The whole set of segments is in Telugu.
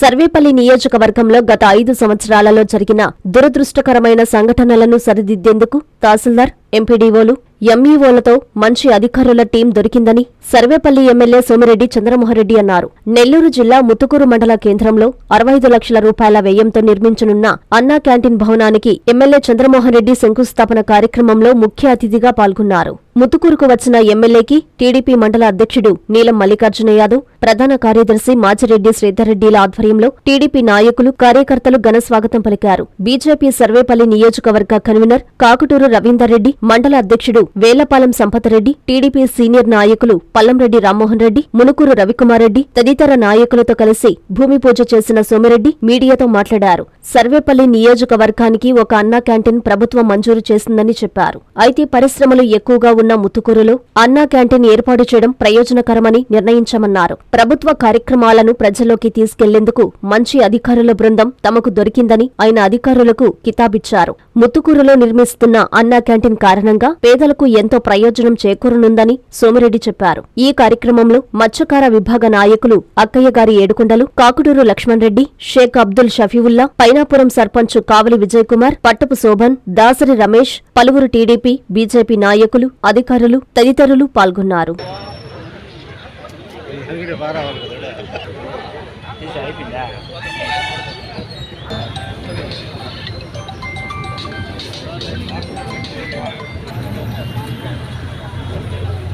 సర్వేపల్లి నియోజకవర్గంలో గత ఐదు సంవత్సరాలలో జరిగిన దురదృష్టకరమైన సంఘటనలను సరిదిద్దేందుకు తహసీల్దార్ ఎంపీడీఓలు ఎంఈఓలతో మంచి అధికారుల టీం దొరికిందని సర్వేపల్లి ఎమ్మెల్యే సోమిరెడ్డి చంద్రమోహన్రెడ్డి అన్నారు. నెల్లూరు జిల్లా ముత్తుకూరు మండల కేంద్రంలో అరవై ఐదు లక్షల రూపాయల వ్యయంతో నిర్మించనున్న అన్నా క్యాంటీన్ భవనానికి ఎమ్మెల్యే చంద్రమోహన్రెడ్డి శంకుస్థాపన కార్యక్రమంలో ముఖ్య అతిథిగా పాల్గొన్నారు. ముతుకూరుకు వచ్చిన ఎమ్మెల్యేకి టీడీపీ మండల అధ్యక్షుడు నీలం మల్లికార్జున యాదవ్ ప్రధాన కార్యదర్శి మాచిరెడ్డి శ్రీధర్రెడ్డిల ఆధ్వర్యంలో టీడీపీ నాయకులు కార్యకర్తలు ఘన స్వాగతం పలికారు. బీజేపీ సర్వేపల్లి నియోజకవర్గ కన్వీనర్ కాకుటూరు రవీందర్ రెడ్డి మండల అధ్యక్షుడు వేలపాలెం సంపతరెడ్డి టీడీపీ సీనియర్ నాయకులు పల్లంరెడ్డి రామ్మోహన్ రెడ్డి మునుకూరు రవికుమార్ రెడ్డి తదితర నాయకులతో కలిసి భూమి పూజ చేసిన సోమిరెడ్డి మీడియాతో మాట్లాడారు. సర్వేపల్లి నియోజకవర్గానికి ఒక అన్నా క్యాంటీన్ ప్రభుత్వం మంజూరు చేసిందని చెప్పారు. అయితే పరిశ్రమలు ఎక్కువగా ఉన్న ముత్తుకూరులో అన్నా క్యాంటీన్ ఏర్పాటు చేయడం ప్రయోజనకరమని నిర్ణయించామన్నారు. ప్రభుత్వ కార్యక్రమాలను ప్రజల్లోకి తీసుకెళ్ళేందుకు మంచి అధికారుల బృందం తమకు దొరికిందని ఆయన అధికారులకు కితాబిచ్చారు. ముత్తుకూరులో నిర్మిస్తున్న అన్నా క్యాంటీన్ కారణంగా పేదలకు ఎంతో ప్రయోజనం చేకూరనుందని సోమిరెడ్డి చెప్పారు. ఈ కార్యక్రమంలో మత్స్యకార విభాగ నాయకులు అక్కయ్య గారి ఏడుకొండలు కాకుటూరు లక్ష్మణ్ రెడ్డి షేక్ అబ్దుల్ షఫీవుల్లా పైనాపురం సర్పంచ్ కావలి విజయ్ కుమార్ పట్టపు శోభన్ దాసరి రమేష్ పలువురు టీడీపీ బీజేపీ నాయకులు అధికారులు తదితరులు పాల్గొన్నారు.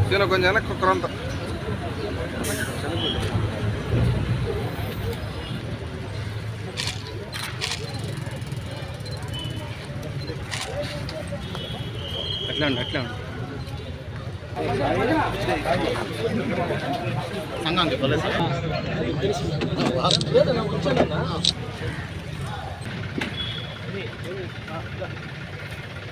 దీనిలో కొంచెం వెనక్కి కుక్కరంతా అట్లా ఉండు అట్లా ఉండు సంఘానికి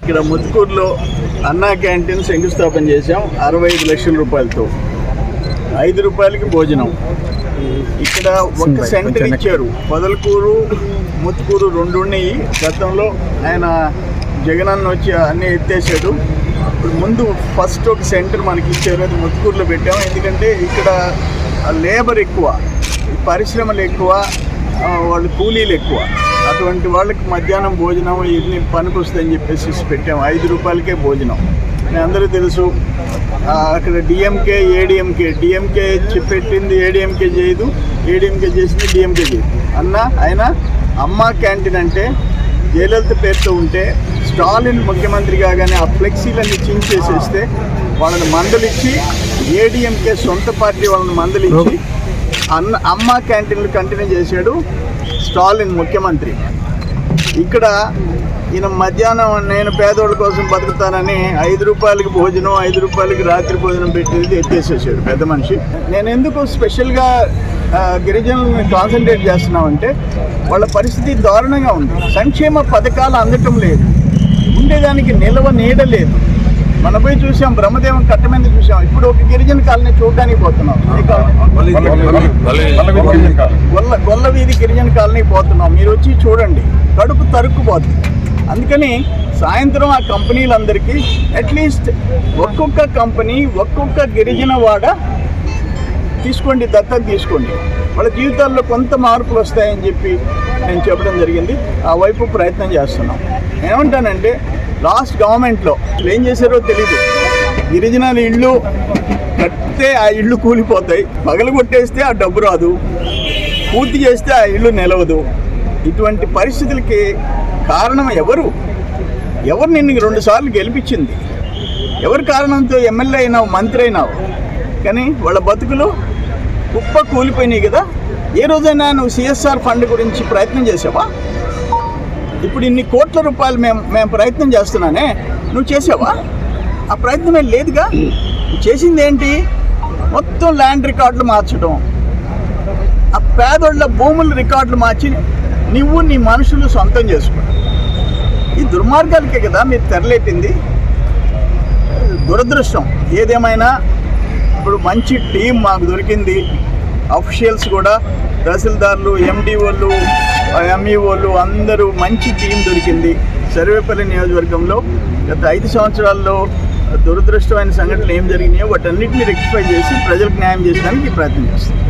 ఇక్కడ ముత్తుకూరులో అన్నా క్యాంటీన్ శంకుస్థాపన చేశాం. అరవై ఐదు లక్షల రూపాయలతో. ఐదు రూపాయలకి భోజనం. ఇక్కడ ఒక సెంటర్ ఇచ్చారు. పొదలకూరు ముత్తుకూరు రెండు ఉన్నాయి. గతంలో ఆయన జగనన్న వచ్చి అన్నీ ఎత్తేసాడు. ఇప్పుడు ముందు ఫస్ట్ ఒక సెంటర్ మనకి ఇచ్చారు. అది ముత్తుకూరులో పెట్టాము ఎందుకంటే ఇక్కడ లేబర్ ఎక్కువ. పరిశ్రమలు ఎక్కువ వాళ్ళు కూలీలు ఎక్కువ. అటువంటి వాళ్ళకి మధ్యాహ్నం భోజనం ఇన్ని పనికి వస్తాయని చెప్పేసి పెట్టాము ఐదు రూపాయలకే భోజనం. అందరూ తెలుసు అక్కడ డిఎంకే ఏడిఎంకే డిఎంకే పెట్టింది ఏడిఎంకే చేయదు ఏడిఎంకే చేసింది డిఎంకే చేయదు. అన్న ఆయన అమ్మ క్యాంటీన్ అంటే జయలలిత పేరుతో ఉంటే స్టాలిన్ ముఖ్యమంత్రి కాగానే ఆ ఫ్లెక్సీలన్నీ చించేసేస్తే వాళ్ళని మందలిచ్చి ఏడిఎంకే సొంత పార్టీ వాళ్ళని మందలిచ్చి అన్న అమ్మ క్యాంటీన్లు కంటిన్యూ చేశాడు స్టాలిన్ ముఖ్యమంత్రి. ఇక్కడ ఈయన మధ్యాహ్నం నేను పేదోళ్ళ కోసం బతుకుతానని ఐదు రూపాయలకి భోజనం ఐదు రూపాయలకి రాత్రి భోజనం పెట్టేది ఎత్తేసేసాడు పెద్ద మనిషి. నేను ఎందుకు స్పెషల్గా గిరిజనులను కాన్సన్ట్రేట్ చేస్తున్నామంటే వాళ్ళ పరిస్థితి దారుణంగా ఉంది. సంక్షేమ పథకాలు అందటం లేదు. ఉండేదానికి నిలవ నీడ లేదు. మన పోయి చూసాం బ్రహ్మదేవం కట్ట మీద చూసాం. ఇప్పుడు ఒక గిరిజన కాలనీ చూడడానికి పోతున్నాం? గొల్ల గొల్ల వీధి గిరిజన కాలనీ పోతున్నాం. మీరు వచ్చి చూడండి. కడుపు తరుక్కుపోతుంది అందుకని సాయంత్రం ఆ కంపెనీలందరికీ అట్లీస్ట్ ఒక్కొక్క కంపెనీ ఒక్కొక్క గిరిజన వాడ తీసుకోండి దత్తత తీసుకోండి. వాళ్ళ జీవితాల్లో కొంత మార్పులు వస్తాయని చెప్పి నేను చెప్పడం జరిగింది. ఆ వైపు ప్రయత్నం చేస్తున్నాం. ఏమంటానంటే లాస్ట్ గవర్నమెంట్లో ఏం చేశారో తెలీదు. గిరిజనాల ఇళ్ళు కట్టితే ఆ ఇళ్ళు కూలిపోతాయి. పగలు కొట్టేస్తే ఆ డబ్బు రాదు. పూర్తి చేస్తే ఆ ఇల్లు నిలవదు. ఇటువంటి పరిస్థితులకి కారణం ఎవరు? ఎవరు నిన్ను రెండు సార్లు గెలిపించింది? ఎవరి కారణంతో ఎమ్మెల్యే అయినావు మంత్రి అయినావు? కానీ వాళ్ళ బతుకులు కుప్ప కూలిపోయినాయి కదా. ఏ రోజైనా నువ్వు సిఎస్ఆర్ ఫండ్ గురించి ప్రయత్నం చేసావా? ఇప్పుడు ఇన్ని కోట్ల రూపాయలు మేము మేము ప్రయత్నం చేస్తున్నానే నువ్వు చేసావా? ఆ ప్రయత్నం ఏం లేదుగా? చేసింది ఏంటి? మొత్తం ల్యాండ్ రికార్డులు మార్చడం. ఆ పేదోళ్ళ భూముల రికార్డులు మార్చి నువ్వు నీ మనుషులు సొంతం చేసుకో ఈ దుర్మార్గాలకే కదా మీరు తెరలేపింది. దురదృష్టం. ఏదేమైనా ఇప్పుడు మంచి టీం మాకు దొరికింది. అఫీషియల్స్ కూడా తహసీల్దార్లు ఎండిఓలు ఎంఈఓలు అందరూ మంచి టీం దొరికింది. సర్వేపల్లి నియోజకవర్గంలో గత ఐదు సంవత్సరాల్లో దురదృష్టమైన సంఘటనలు ఏం జరిగినాయో వాటన్నిటిని రెక్టిఫై చేసి ప్రజలకు న్యాయం చేయడానికి ప్రయత్నం చేస్తుంది